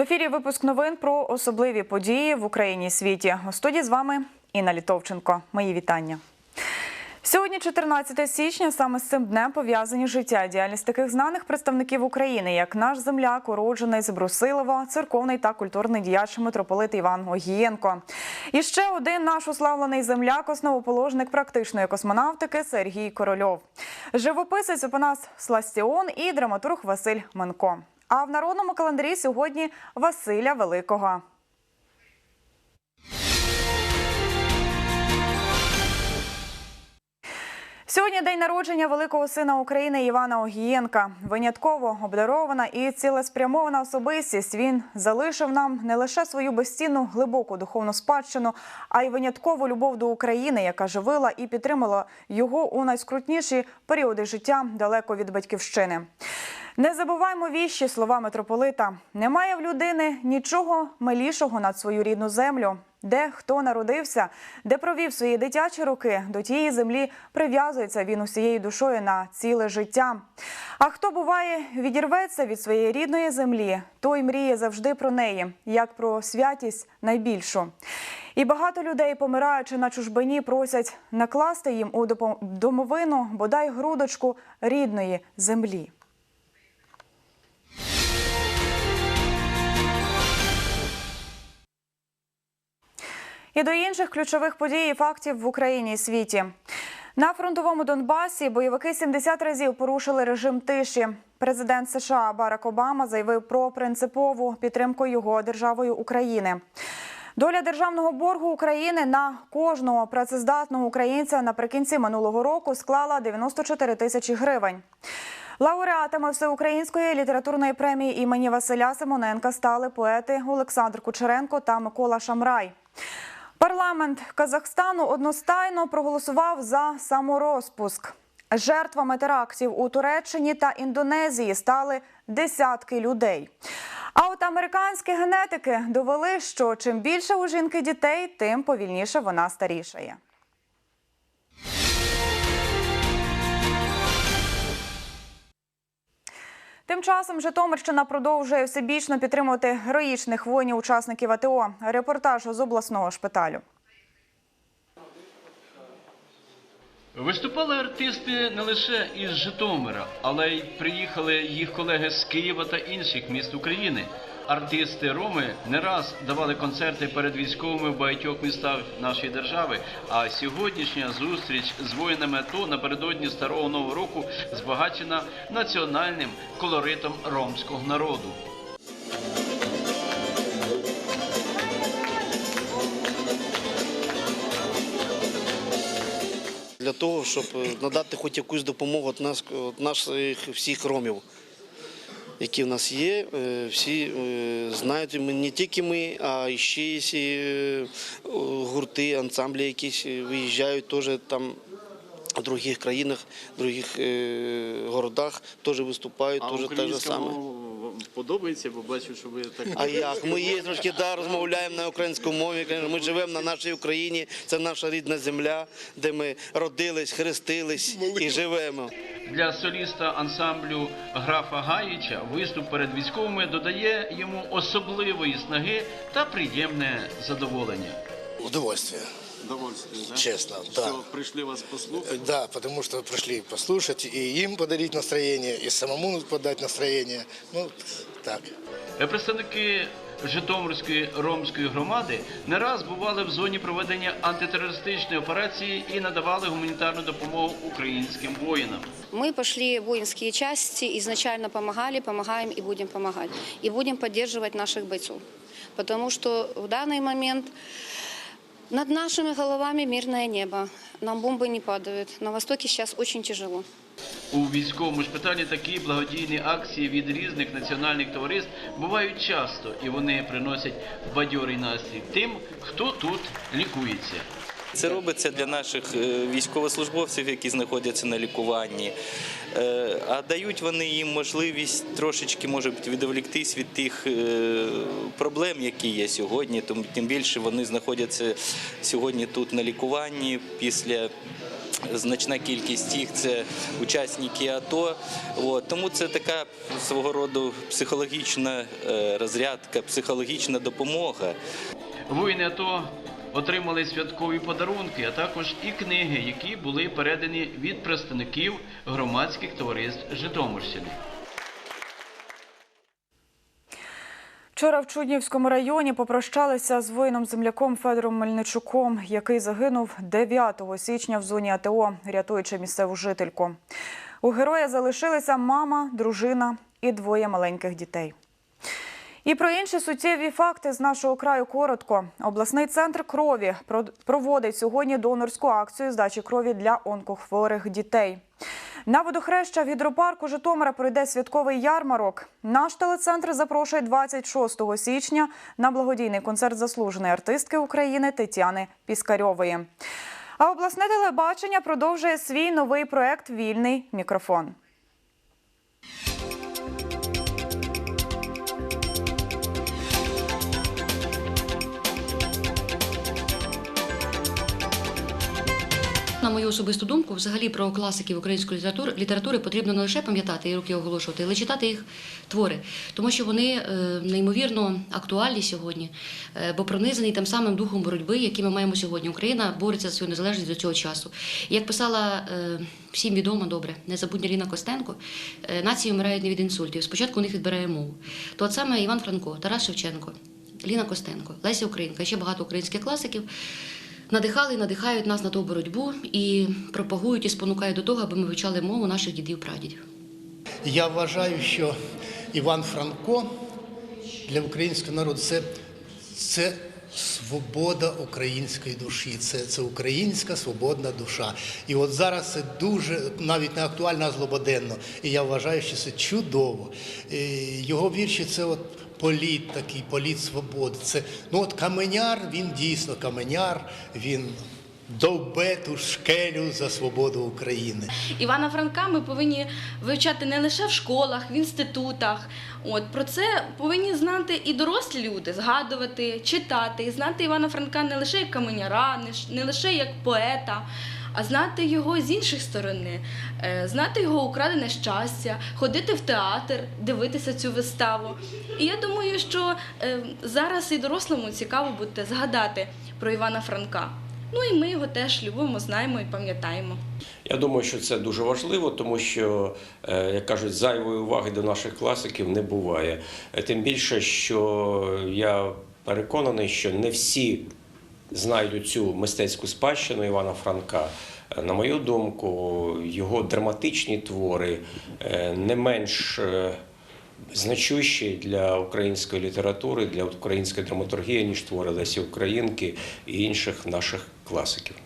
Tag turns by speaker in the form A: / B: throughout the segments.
A: ефірі випуск новин про особливі події в Україні і світі. У студії з вами Інна Літовченко. Мої вітання. Сьогодні, 14 січня, саме з цим днем пов'язані життя діяльність таких знаних представників України, як наш земляк, уроджений з Брусилова, церковний та культурний діяч митрополит Іван Огієнко. І ще один наш уславлений земляк, основоположник практичної космонавтики Сергій Корольов. Живописець Опанас Сластіон і драматург Василь Менко. А в народному календарі сьогодні Василя Великого. Сьогодні день народження великого сина України Івана Огієнка. Винятково обдарована і цілеспрямована особистість. Він залишив нам не лише свою безцінну глибоку духовну спадщину, а й виняткову любов до України, яка живила і підтримала його у найскрутніші періоди життя далеко від батьківщини. Не забуваймо віщі слова митрополита. Немає в людини нічого милішого над свою рідну землю. Де хто народився, де провів свої дитячі роки, до тієї землі прив'язується він усією душою на ціле життя. А хто буває, відірветься від своєї рідної землі, той мріє завжди про неї, як про святість найбільшу. І багато людей, помираючи на чужбині, просять накласти їм у домовину бодай грудочку рідної землі. І до інших ключових подій і фактів в Україні і світі. На фронтовому Донбасі бойовики 70 разів порушили режим тиші. Президент США Барак Обама заявив про принципову підтримку його державою України. Доля державного боргу України на кожного працездатного українця наприкінці минулого року склала 94 тисячі гривень. Лауреатами всеукраїнської літературної премії імені Василя Симоненка стали поети Олександр Кучеренко та Микола Шамрай. Парламент Казахстану одностайно проголосував за саморозпуск. Жертвами терактів у Туреччині та Індонезії стали десятки людей. А от американські генетики довели, що чим більше у жінки дітей, тим повільніше вона старішає. Часом Житомирщина продовжує всебічно підтримувати героїчних воїнів учасників АТО. Репортаж з обласного шпиталю.
B: Виступали артисти не лише із Житомира, але й приїхали їх колеги з Києва та інших міст України. Артисти Роми не раз давали концерти перед військовими в багатьох містах нашої держави. А сьогоднішня зустріч з воїнами АТО напередодні старого нового року збагачена національним колоритом ромського народу.
C: Того, щоб е, надати хоч якусь допомогу від нас, від наших всіх ромів, які в нас є. Е, Всі е, знають, не тільки ми, а ще є гурти, ансамблі, якісь виїжджають теж там. В інших країнах, в е, городах теж виступають, теж те ж саме.
B: Подобається, бо бачу, що ви так
C: А як? Ми є трошки да, розмовляємо на українській мові. Ми живемо на нашій Україні. Це наша рідна земля, де ми родились, хрестились і живемо.
B: Для соліста ансамблю графа Гаїча виступ перед військовими додає йому особливої снаги та приємне задоволення.
D: Удовольствие,
E: Удовольствие, да?
D: честно, да.
E: Пришли вас послушать.
D: Да, потому что пришли послушать, и им подарить настроение, и самому подать настроение. Ну, так.
B: Е, Представники Житомирської ромської громади не раз бували в зоні проведення антитерористичної операції і надавали гуманітарну допомогу українським воїнам.
F: Мы пошли в воинские части, изначально помогали, помогаем и будем помогать. И будем поддерживать наших бойцов. Потому что в данный момент над нашими головами мирне небо. Нам бомби не падають. На востокі зараз очень тяжело.
B: У військовому шпиталі такі благодійні акції від різних національних товариств бувають часто, і вони приносять бадьорий настрій тим, хто тут лікується.
G: Це робиться для наших е, військовослужбовців, які знаходяться на лікуванні. Е, А дають вони їм можливість трошечки може відволіктись від тих е, проблем, які є сьогодні. Тому тим більше вони знаходяться сьогодні тут на лікуванні після Значна кількість їх це учасники АТО. Тому це така свого роду психологічна розрядка, психологічна допомога.
B: Воїни АТО отримали святкові подарунки, а також і книги, які були передані від представників громадських товариств Житомирщини.
A: Вчора в Чуднівському районі попрощалися з воїном-земляком Федором Мельничуком, який загинув 9 січня в зоні АТО, рятуючи місцеву жительку. У героя залишилися мама, дружина і двоє маленьких дітей. І про інші суттєві факти з нашого краю коротко. Обласний центр крові про- проводить сьогодні донорську акцію здачі крові для онкохворих дітей. На водохреща в гідропарку Житомира пройде святковий ярмарок. Наш телецентр запрошує 26 січня на благодійний концерт заслуженої артистки України Тетяни Піскарьової. А обласне телебачення продовжує свій новий проект Вільний мікрофон.
H: На мою особисту думку, взагалі про класиків української літератури, літератури потрібно не лише пам'ятати і роки оголошувати, але й читати їх твори, тому що вони е, неймовірно актуальні сьогодні, е, бо пронизані тим самим духом боротьби, який ми маємо сьогодні. Україна бореться за свою незалежність до цього часу. І як писала е, всім відомо добре, незабутня Ліна Костенко, нації вмирають не від інсультів. Спочатку у них відбирає мову. То от саме Іван Франко, Тарас Шевченко, Ліна Костенко, Леся Українка, ще багато українських класиків надихали і надихають нас на ту боротьбу і пропагують і спонукають до того, аби ми вивчали мову наших дідів прадідів.
I: Я вважаю, що Іван Франко для українського народу це, це свобода української душі, це, це українська свободна душа. І от зараз це дуже навіть не актуально, а злободенно. І я вважаю, що це чудово. Його вірші це от політ такий, політ свободи. Це ну от каменяр, він дійсно каменяр, він довбе ту шкелю за свободу України.
J: Івана Франка ми повинні вивчати не лише в школах, в інститутах. От про це повинні знати і дорослі люди, згадувати, читати, і знати Івана Франка не лише як каменяра, не лише як поета. А знати його з іншої сторони, Е, знати його украдене щастя, ходити в театр, дивитися цю виставу. І я думаю, що е, зараз і дорослому цікаво буде згадати про Івана Франка. Ну і ми його теж любимо, знаємо і пам'ятаємо.
K: Я думаю, що це дуже важливо, тому що, е, як кажуть, зайвої уваги до наших класиків не буває. Тим більше, що я переконаний, що не всі знають цю мистецьку спадщину Івана Франка. Е, На мою думку, його драматичні твори е, не менш е, значущі для української літератури, для української драматургії, ніж твори Лесі Українки і інших наших класиків.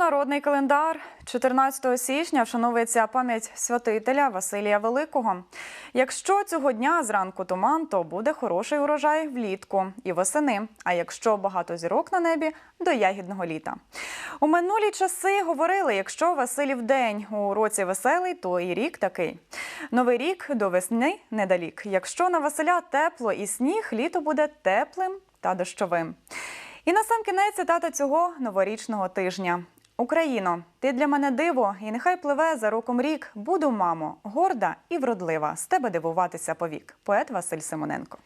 A: Народний календар 14 січня вшановується пам'ять святителя Василія Великого. Якщо цього дня зранку туман, то буде хороший урожай влітку і восени. А якщо багато зірок на небі, до ягідного літа. У минулі часи говорили: якщо Василів день у році веселий, то і рік такий. Новий рік до весни недалік. Якщо на Василя тепло і сніг, літо буде теплим та дощовим. І на сам кінець цитата цього новорічного тижня. Україно, ти для мене диво, і нехай пливе за роком рік. Буду, мамо, горда і вродлива. З тебе дивуватися повік. Поет Василь Симоненко.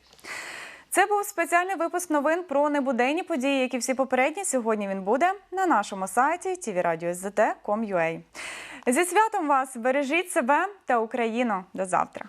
A: Це був спеціальний випуск новин про небуденні події, які всі попередні. Сьогодні він буде на нашому сайті tvradio.zt.com.ua. Зі святом вас бережіть себе та Україну. До завтра.